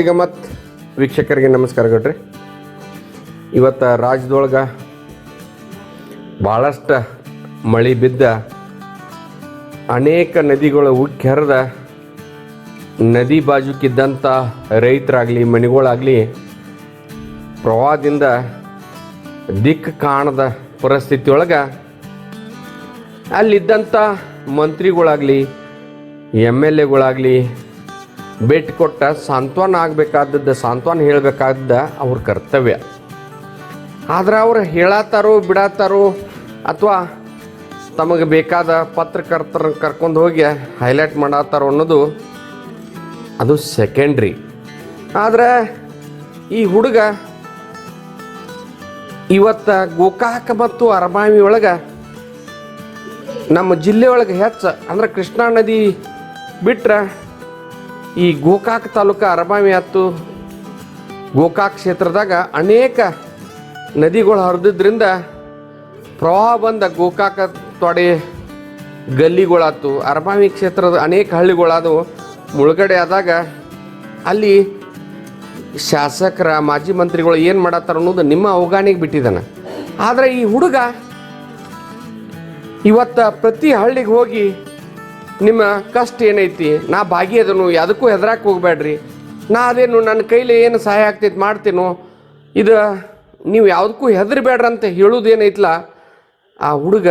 ಪ್ರತಿಗಮತ್ ವೀಕ್ಷಕರಿಗೆ ನಮಸ್ಕಾರ ಕೊಟ್ರಿ ಇವತ್ತು ರಾಜ್ಯದೊಳಗ ಭಾಳಷ್ಟು ಮಳೆ ಬಿದ್ದ ಅನೇಕ ನದಿಗಳು ಉಕ್ಕಿ ಹರಿದ ನದಿ ಬಾಜುಕಿದ್ದಂಥ ರೈತರಾಗಲಿ, ಮನೆಗಳಾಗಲಿ ಪ್ರವಾಹದಿಂದ ದಿಕ್ಕು ಕಾಣದ ಪರಿಸ್ಥಿತಿಯೊಳಗೆ ಅಲ್ಲಿದ್ದಂಥ ಮಂತ್ರಿಗಳಾಗಲಿ, ಎಂ ಎಲ್ ಎಗಳಾಗಲಿ ಭೇಟಿ ಕೊಟ್ಟ ಸಾಂತ್ವನ ಆಗಬೇಕಾದದ್ದು, ಸಾಂತ್ವನ ಹೇಳಬೇಕಾದ್ದ ಅವ್ರ ಕರ್ತವ್ಯ. ಆದ್ರೆ ಅವ್ರು ಹೇಳತ್ತಾರೋ ಬಿಡತ್ತಾರೋ ಅಥವಾ ತಮಗೆ ಬೇಕಾದ ಪತ್ರಕರ್ತರ ಕರ್ಕೊಂಡು ಹೋಗಿ ಹೈಲೈಟ್ ಮಾಡತ್ತಾರೋ ಅನ್ನೋದು ಅದು ಸೆಕೆಂಡ್ರಿ ಆದರೆ ಈ ಹುಡುಗ ಇವತ್ತು ಗೋಕಾಕ ಮತ್ತು ಅರಬಾವಿ ಒಳಗೆ ನಮ್ಮ ಜಿಲ್ಲೆ ಒಳಗೆ ಹೆಚ್ಚು, ಅಂದ್ರೆ ಕೃಷ್ಣಾ ನದಿ ಬಿಟ್ರೆ ಈ ಗೋಕಾಕ್ ತಾಲೂಕು ಅರಬಾವಿ ಆಯ್ತು ಗೋಕಾಕ್ ಕ್ಷೇತ್ರದಾಗ ಅನೇಕ ನದಿಗಳು ಹರಿದಿದ್ದರಿಂದ ಪ್ರವಾಹ ಬಂದ ಗೋಕಾಕ ತೊಡೆ ಗಲ್ಲಿಗಳಾತು. ಅರಬಾವಿ ಕ್ಷೇತ್ರದ ಅನೇಕ ಹಳ್ಳಿಗಳಾದವು. ಮುಳುಗಡೆ ಆದಾಗ ಅಲ್ಲಿ ಶಾಸಕರ, ಮಾಜಿ ಮಂತ್ರಿಗಳು ಏನು ಮಾಡತ್ತಾರ ಅನ್ನೋದು ನಿಮ್ಮ ಅವಗಾನಿಗೆ ಬಿಟ್ಟಿದ್ದಾನೆ. ಆದರೆ ಈ ಹುಡುಗ ಇವತ್ತು ಪ್ರತಿ ಹಳ್ಳಿಗೆ ಹೋಗಿ ನಿಮ್ಮ ಕಷ್ಟ ಏನೈತಿ? ನಾ ಭಾಗಿಯದನು ಯಾವುದಕ್ಕೂ ಹೆದರಾಕ್ ಹೋಗ್ಬೇಡ್ರಿ. ನಾ ಅದೇನು ನನ್ನ ಕೈಲಿ ಏನು ಸಹಾಯ ಆಗ್ತೈತಿ ಮಾಡ್ತೀನೋ? ಇದು ನೀವು ಯಾವುದಕ್ಕೂ ಹೆದರ್ಬೇಡ್ರಿ ಅಂತ ಹೇಳೋದು ಏನೈತ್ಲ ಆ ಹುಡುಗ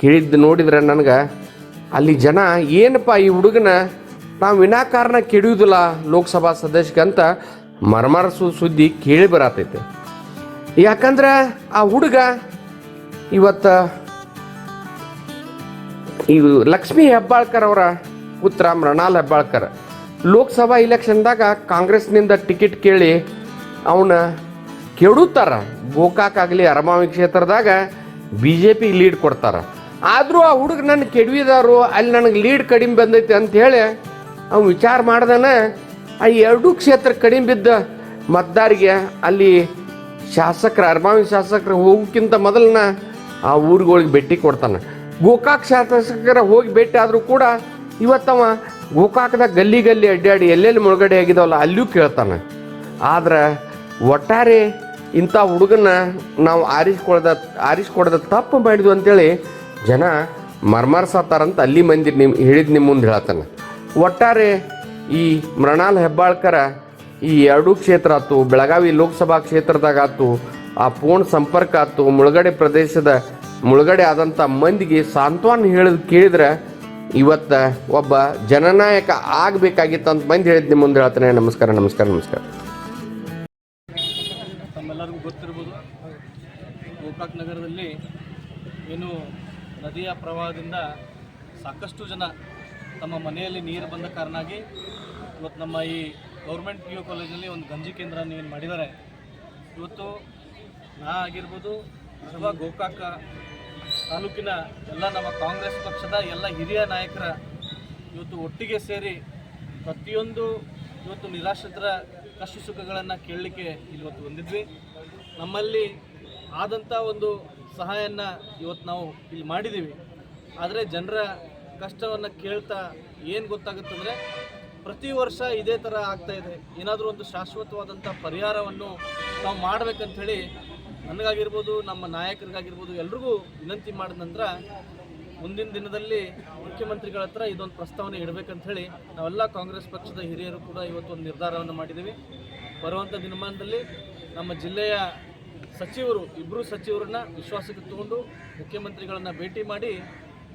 ಕೇಳಿದ್ದು ನೋಡಿದ್ರೆ ನನಗೆ, ಅಲ್ಲಿ ಜನ ಏನಪ್ಪ ಈ ಹುಡುಗನ? ನಾವು ವಿನಾಕಾರಣ ಕೆಡಿಯೋದಿಲ್ಲ ಲೋಕಸಭಾ ಸದಸ್ಯಕ್ಕೆ ಅಂತ ಮರ್ಮರಸು ಸುದ್ದಿ ಕೇಳಿ ಬರತೈತೆ. ಯಾಕಂದ್ರೆ ಆ ಹುಡುಗ ಇವತ್ತು ಈ ಲಕ್ಷ್ಮಿ ಹೆಬ್ಬಾಳ್ಕರ್ ಅವರ ಪುತ್ರ ಮೃಣಾಲ್ ಹೆಬ್ಬಾಳ್ಕರ್. ಲೋಕಸಭಾ ಇಲೆಕ್ಷನ್ದಾಗ ಕಾಂಗ್ರೆಸ್ನಿಂದ ಟಿಕೆಟ್ ಕೇಳಿ ಅವನ ಕೆಡುತ್ತಾರ. ಗೋಕಾಕ್ ಆಗಲಿ ಅರಮಾವಿ ಕ್ಷೇತ್ರದಾಗ ಬಿ ಜೆ ಪಿ ಲೀಡ್ ಕೊಡ್ತಾರ. ಆದರೂ ಆ ಹುಡುಗ ನನ್ನ ಕೆಡವಿದಾರು, ಅಲ್ಲಿ ನನಗೆ ಲೀಡ್ ಕಡಿಮೆ ಬಂದೈತಿ ಹೇಳಿ ಅವ್ನು ವಿಚಾರ ಮಾಡ್ದಾನೆ ಆ ಎರಡೂ ಕ್ಷೇತ್ರ ಕಡಿಮೆ ಬಿದ್ದ ಮತದಾರಿಗೆ ಅಲ್ಲಿ ಶಾಸಕರ ಅರಮಾವಿ ಶಾಸಕರು ಹೋಗೋಕ್ಕಿಂತ ಮೊದಲನ ಆ ಊರುಗಳಿಗೆ ಭೇಟಿ ಕೊಡ್ತಾನೆ. ಗೋಕಾಕ್ ಶಾಸಕರ ಹೋಗಿ ಭೇಟಿ ಆದರೂ ಕೂಡ ಇವತ್ತವ ಗೋಕಾಕದಾಗ ಗಲ್ಲಿ ಗಲ್ಲಿ ಅಡ್ಡಾಡಿ ಎಲ್ಲೆಲ್ಲಿ ಮುಳುಗಡೆ ಆಗಿದವಲ್ಲ ಅಲ್ಲಿಯೂ ಕೇಳ್ತಾನೆ. ಆದ್ರೆ ಒಟ್ಟಾರೆ ಇಂಥ ಹುಡುಗನ ನಾವು ಆರಿಸ್ಕೊಳ್ದ ಆರಿಸ್ಕೊಡ್ದ ತಪ್ಪು ಮಾಡಿದ್ವು ಅಂತೇಳಿ ಜನ ಮರ್ಮರ್ಸತ್ತಾರಂತ ಅಲ್ಲಿ ಮಂದಿ ನಿಮ್ಮ ಹೇಳಿದ ನಿಮ್ಮ ಮುಂದೆ ಹೇಳ್ತಾನೆ. ಒಟ್ಟಾರೆ ಈ ಮೃಣಾಲ್ ಹೆಬ್ಬಾಳ್ಕರ ಈ ಎರಡೂ ಕ್ಷೇತ್ರ ಆಯ್ತು, ಬೆಳಗಾವಿ ಲೋಕಸಭಾ ಕ್ಷೇತ್ರದಾಗ ಆಯ್ತು, ಆ ಪೂರ್ಣ ಸಂಪರ್ಕ ಆಯ್ತು, ಮುಳುಗಡೆ ಪ್ರದೇಶದ ಮುಳುಗಡೆ ಆದಂಥ ಮಂದಿಗೆ ಸಾಂತ್ವನ ಹೇಳಿದ್ ಕೇಳಿದ್ರೆ ಇವತ್ತ ಒಬ್ಬ ಜನನಾಯಕ ಆಗಬೇಕಾಗಿತ್ತು ಅಂತ ಮಂದಿ ಹೇಳಿದ್ ನಿಮ್ಮ ಮುಂದೆ ಹೇಳ್ತಾನೆ. ನಮಸ್ಕಾರ ನಮಸ್ಕಾರ ನಮಸ್ಕಾರ. ತಮ್ಮೆಲ್ಲರಿಗೂ ಗೊತ್ತಿರ್ಬೋದು, ಗೋಕಾಕ್ ನಗರದಲ್ಲಿ ಏನು ನದಿಯ ಪ್ರವಾಹದಿಂದ ಸಾಕಷ್ಟು ಜನ ತಮ್ಮ ಮನೆಯಲ್ಲಿ ನೀರು ಬಂದ ಕಾರಣಾಗಿ ಇವತ್ತು ನಮ್ಮ ಈ ಗೌರ್ಮೆಂಟ್ ಪಿ ಯು ಕಾಲೇಜಲ್ಲಿ ಒಂದು ಗಂಜಿ ಕೇಂದ್ರವನ್ನು ಏನು ಮಾಡಿದ್ದಾರೆ. ಇವತ್ತು ನಾ ಆಗಿರ್ಬೋದು ಅಥವಾ ಗೋಕಾಕ ತಾಲೂಕಿನ ಎಲ್ಲ ನಮ್ಮ ಕಾಂಗ್ರೆಸ್ ಪಕ್ಷದ ಎಲ್ಲ ಹಿರಿಯ ನಾಯಕರ ಇವತ್ತು ಒಟ್ಟಿಗೆ ಸೇರಿ ಪ್ರತಿಯೊಂದು ಇವತ್ತು ನಿರಾಶ್ರಿತರ ಕಷ್ಟ ಸುಖಗಳನ್ನು ಕೇಳಲಿಕ್ಕೆ ಇವತ್ತು ಬಂದಿದ್ವಿ. ನಮ್ಮಲ್ಲಿ ಆದಂಥ ಒಂದು ಸಹಾಯನ ಇವತ್ತು ನಾವು ಇಲ್ಲಿ ಮಾಡಿದ್ದೀವಿ. ಆದರೆ ಜನರ ಕಷ್ಟವನ್ನು ಕೇಳ್ತಾ ಏನು ಗೊತ್ತಾಗುತ್ತಂದರೆ ಪ್ರತಿ ವರ್ಷ ಇದೇ ಥರ ಆಗ್ತಾಯಿದೆ ಏನಾದರೂ ಒಂದು ಶಾಶ್ವತವಾದಂಥ ಪರಿಹಾರವನ್ನು ನಾವು ಮಾಡಬೇಕಂಥೇಳಿ ನನಗಾಗಿರ್ಬೋದು, ನಮ್ಮ ನಾಯಕರಿಗಾಗಿರ್ಬೋದು ಎಲ್ರಿಗೂ ವಿನಂತಿ ಮಾಡಿದ ನಂತರ ಮುಂದಿನ ದಿನದಲ್ಲಿ ಮುಖ್ಯಮಂತ್ರಿಗಳ ಹತ್ರ ಇದೊಂದು ಪ್ರಸ್ತಾವನೆ ಇಡಬೇಕಂತ ಹೇಳಿ ನಾವೆಲ್ಲ ಕಾಂಗ್ರೆಸ್ ಪಕ್ಷದ ಹಿರಿಯರು ಕೂಡ ಇವತ್ತು ಒಂದು ನಿರ್ಧಾರವನ್ನು ಮಾಡಿದ್ದೀವಿ. ಬರುವಂಥ ದಿನಮಾನದಲ್ಲಿ ನಮ್ಮ ಜಿಲ್ಲೆಯ ಸಚಿವರು ಇಬ್ಬರು ಸಚಿವರನ್ನ ವಿಶ್ವಾಸಕ್ಕೆ ತಗೊಂಡು ಮುಖ್ಯಮಂತ್ರಿಗಳನ್ನ ಭೇಟಿ ಮಾಡಿ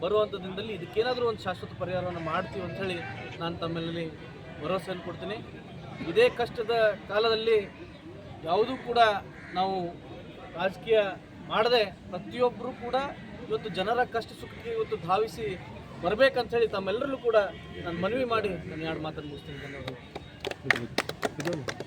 ಬರುವಂಥ ದಿನದಲ್ಲಿ ಇದಕ್ಕೇನಾದರೂ ಒಂದು ಶಾಶ್ವತ ಪರಿಹಾರವನ್ನು ಮಾಡ್ತೀವಿ ಅಂತ ಹೇಳಿ ನಾನು ತಮ್ಮಲ್ಲಿ ಭರವಸೆಯನ್ನು ಕೊಡ್ತೀನಿ. ಇದೇ ಕಷ್ಟದ ಕಾಲದಲ್ಲಿ ಯಾವುದೂ ಕೂಡ ನಾವು ರಾಜಕೀಯ ಮಾಡದೆ ಪ್ರತಿಯೊಬ್ಬರು ಕೂಡ ಇವತ್ತು ಜನರ ಕಷ್ಟ ಸುಖಕ್ಕೆ ಇವತ್ತು ಧಾವಿಸಿ ಬರಬೇಕಂತ ಹೇಳಿ ತಮ್ಮೆಲ್ಲರಲ್ಲೂ ಕೂಡ ನಾನು ಮನವಿ ಮಾಡಿ ನಾನು ಎರಡು ಮಾತನ್ನು ಮುಗಿಸ್ತೀನಿ. ಧನ್ಯವಾದಗಳು.